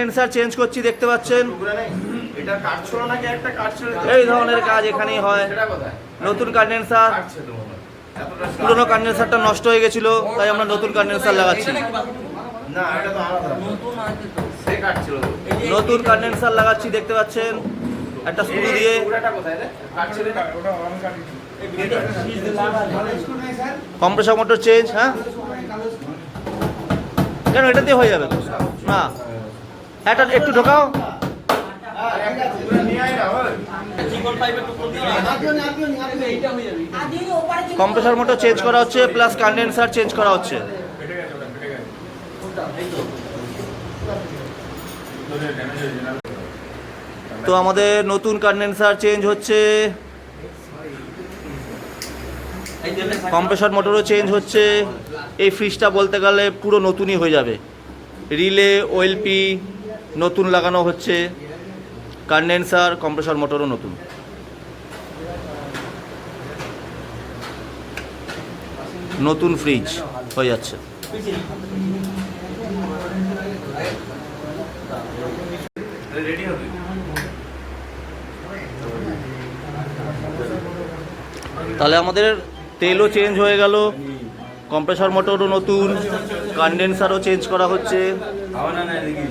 Sensor change করছি, দেখতে পাচ্ছেন? এই ধরনের কাজ এখানেই হয়। নতুন কন্ডেন্সার পুরোনো কন্ডেন্সারটা নষ্ট হয়ে গেছিল, তাই আমরা নতুন কন্ডেন্সার লাগাচ্ছি। নতুন কন্ডেন্সার লাগাচ্ছি, দেখতে পাচ্ছেন? একটা স্ক্রু দিয়ে। কম্প্রেসার মোটর চেঞ্জ হ্যাঁ? কেন এটা দিয়ে হয়ে যাবে? না। এটা একটু ঢোকাও। কম্প্রেসার মোটর চেঞ্জ করা হচ্ছে, প্লাস কন্ডেন্সার চেঞ্জ করা হচ্ছে। তো আমাদের নতুন কন্ডেন্সার চেঞ্জ হচ্ছে। কম্প্রেসর মোটরও চেঞ্জ হচ্ছে। এই ফ্রিজটা বলতে গেলে পুরো নতুনই হয়ে যাবে। রিলে ওয়েলপি নতুন লাগানো হচ্ছে। কন্ডেন্সার কম্প্রেসর মোটরও নতুন। নতুন ফ্রিজ হয়ে যাচ্ছে। তাহলে আমাদের তেলও চেঞ্জ হয়ে গেল কম্প্রেসর মোটরও নতুন কন্ডেন্সারও চেঞ্জ করা হচ্ছে।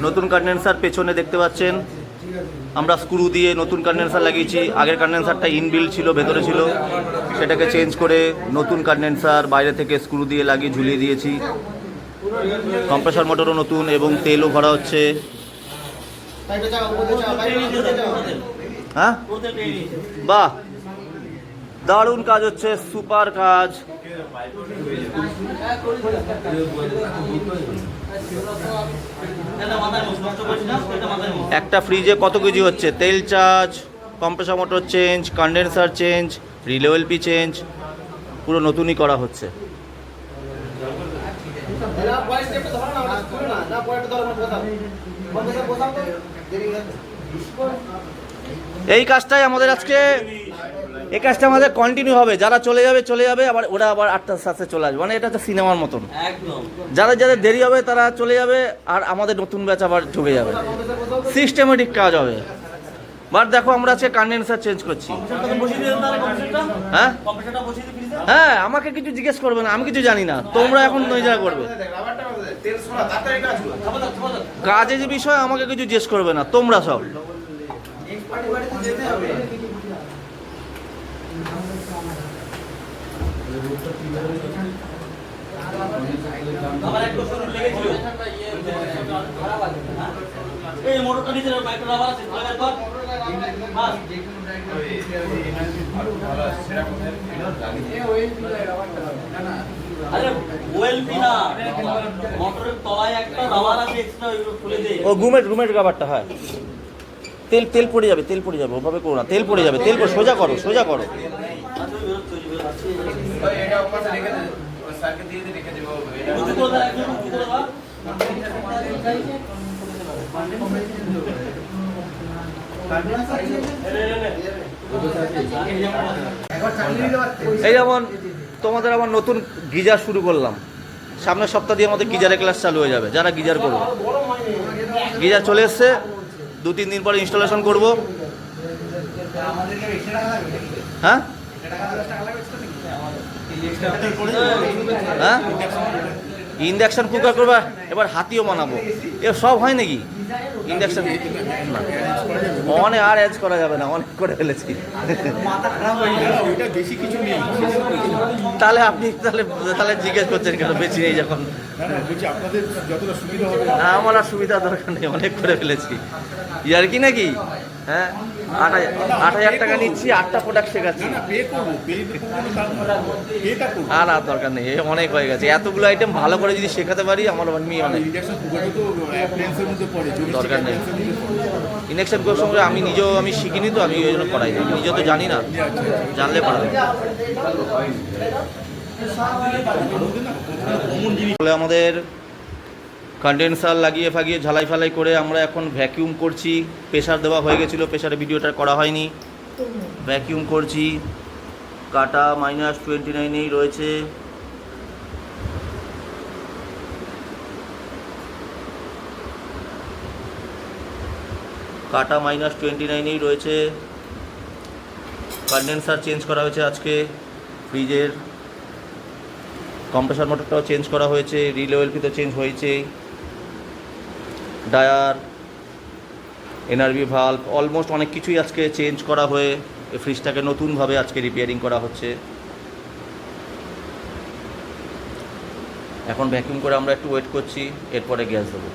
নতুন কন্ডেন্সার পেছনে দেখতে পাচ্ছেন। আমরা স্ক্রু দিয়ে নতুন কন্ডেন্সার লাগিয়েছি। আগের কন্ডেন্সারটা ইনবিল ছিল ভেতরে ছিল। সেটাকে চেঞ্জ করে নতুন কন্ডেন্সার বাইরে থেকে স্ক্রু দিয়ে লাগিয়ে ঝুলিয়ে দিয়েছি। কম্প্রেসর মোটরও নতুন এবং তেলও ভরা হচ্ছে। হ্যাঁ? বাহ! দারুণ কাজ হচ্ছে, সুপার কাজ। একটা ফ্রিজে কত কেজি হচ্ছে? তেল charge compressor motor change condenser change relay LP change পুরো নতুনই করা হচ্ছে। এই কাজটাই আমাদের আজকে এই কাজটা আমাদের কন্টিনিউ হবে। যারা চলে যাবে চলে যাবে আবার ওরা আবার আটটার সাথে চলে আসবে। মানে এটা একটা সিনেমার মতন। যারা যাদের দেরি হবে তারা চলে যাবে আর আমাদের নতুন ব্যাচ আবার ঢুকে যাবে। সিস্টেমেটিক কাজ হবে। বাট দেখো আমরা আজকে কন্ডেন্সার চেঞ্জ করছি। হ্যাঁ? হ্যাঁ আমাকে কিছু জিজ্ঞেস করবে না আমি কিছু জানি না। তোমরা এখন নিজেরা করবে। কাজের যে বিষয় আমাকে কিছু জিজ্ঞেস করবে না তোমরা সব। এই মোটরটা ও, ঘুমের রুমের গাবারটা হয়। তেল তেল পড়ে যাবে, তেল পড়ে যাবে, ওভাবে করো না। তেল পড়ে যাবে, তেল সোজা করো সোজা করো আচ্ছা বেরোচ্ছে ওই বেরোচ্ছে ওই এই যেমন তোমাদের আবার নতুন গিজার শুরু করলাম। সামনের সপ্তাহ দিয়ে আমাদের গিজারের ক্লাস চালু হয়ে যাবে, যারা গিজার করবে। গিজার চলে এসছে দু তিন দিন পরে ইনস্টলেশন করব। হ্যাঁ? হ্যাঁ? ইন্ডাকশন কুকার করবা, এবার হাতিও বানাবো। এ সব হয় নাকি? ইন্ডাকশন অনেক আর অ্যাজ করা যাবে না, অনেক করে ফেলেছি। তাহলে আপনি তাহলে তাহলে জিজ্ঞেস করছেন কেন? বেশি নেই যখন। আমার আর সুবিধা দরকার নেই, অনেক করে ফেলেছি। ইয়ার কি নাকি? হ্যাঁ? আট হাজার আট হাজার টাকা নিচ্ছি, আটটা প্রোডাক্ট শেখাচ্ছি দরকার নেই অনেক হয়ে গেছে। এতগুলো আইটেম ভালো করে যদি শেখাতে পারি, আমার আমি অনেক। দরকার নেই। আমি নিজেও আমি শিখিনি তো, আমি ওই জন্য করাই নিজেও তো জানি না, জানলে পারবে আমাদের কন্ডেন্সার লাগিয়ে ফাগিয়ে ঝালাই ফালাই করে আমরা এখন ভ্যাকিউম করছি। প্রেশার দেওয়া হয়ে গেছিল প্রেশারে ভিডিওটা করা হয়নি। ভ্যাকিউম করছি। কাটা মাইনাস টোয়েন্টি নাইনেই রয়েছে। কাটা মাইনাস টোয়েন্টি নাইনেই রয়েছে। কন্ডেন্সার চেঞ্জ করা হয়েছে আজকে ফ্রিজের কম্প্রেসার মোটরটাও চেঞ্জ করা হয়েছে। রিলে ওয়েলপি তো চেঞ্জ হয়েছে। ডায়ার, এনআরবি ভাল্ব অলমোস্ট অনেক কিছুই আজকে চেঞ্জ করা হয়ে, এই ফ্রিজটাকে নতুনভাবে আজকে রিপেয়ারিং করা হচ্ছে। এখন ভ্যাকিউম করে আমরা একটু ওয়েট করছি, এরপরে গ্যাস দেবো।